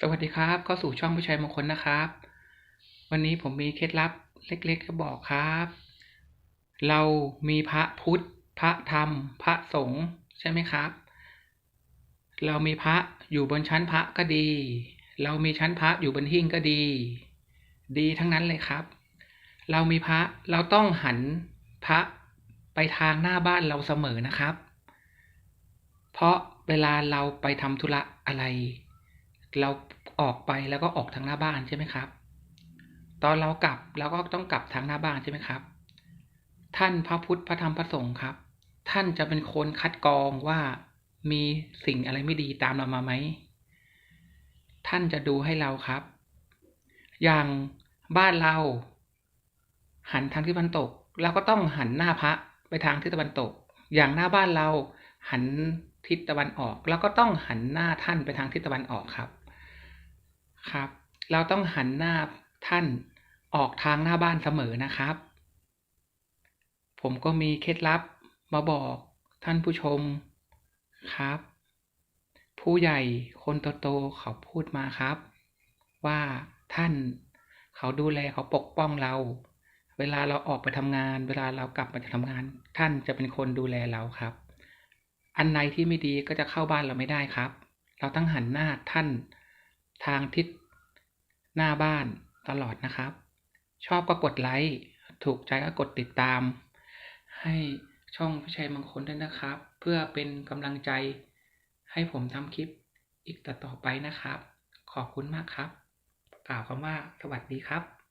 สวัสดีครับ เข้าสู่ช่องผู้ชัยมงคลนะครับ วันนี้ผมมีเคล็ดลับเล็กๆจะบอกครับ เรามีพระพุทธ พระธรรม พระสงฆ์ใช่ไหมครับ เรามีพระอยู่บนชั้นพระก็ดี เรามีชั้นพระอยู่บนหิ้งก็ดี ดีทั้งนั้นเลยครับ เรามีพระเราต้องหันพระไปทางหน้าบ้านเราเสมอนะครับ เพราะเวลาเราไปทำธุระอะไร เราออกไปแล้วก็ออกทางหน้าบ้านใช่ไหมครับ ตอนเรากลับเราก็ต้องกลับทางหน้าบ้านใช่ไหมครับ ท่านพระพุทธพระธรรมพระสงฆ์ครับ ท่านจะเป็นคนคัดกรองว่ามีสิ่งอะไรไม่ดีตามเรามาไหม ท่านจะดูให้เราครับ อย่างบ้านเรา หันทางทิศตะวันตกเราก็ต้องหันหน้าพระไปทางทิศตะวันตก อย่างหน้าบ้านเราหันทิศตะวันออกเราก็ต้องหันหน้าท่านไปทางทิศตะวันออกครับ ครับ เราต้องหันหน้าท่านออกทางหน้าบ้านเสมอนะครับ ผมก็มีเคล็ดลับมาบอกท่านผู้ชมครับ ผู้ใหญ่คนโตๆเขาพูดมาครับ ว่าท่านเขาดูแลเขาปกป้องเรา เวลาเราออกไปทำงาน เวลาเรากลับมาจากทำงาน ท่านจะเป็นคนดูแลเราครับ อันไหนที่ไม่ดีก็จะเข้าบ้านเราไม่ได้ครับ เราต้องหันหน้าท่าน ทางทิศหน้าบ้านตลอดนะครับ ชอบก็กดไลค์ถูกใจก็กดติดตาม ให้ช่องพิชัยมงคลด้วยนะครับ เพื่อเป็นกำลังใจให้ผมทำคลิปอีกต่อไปนะครับ ขอบคุณมากครับ กล่าวคำว่าสวัสดีครับ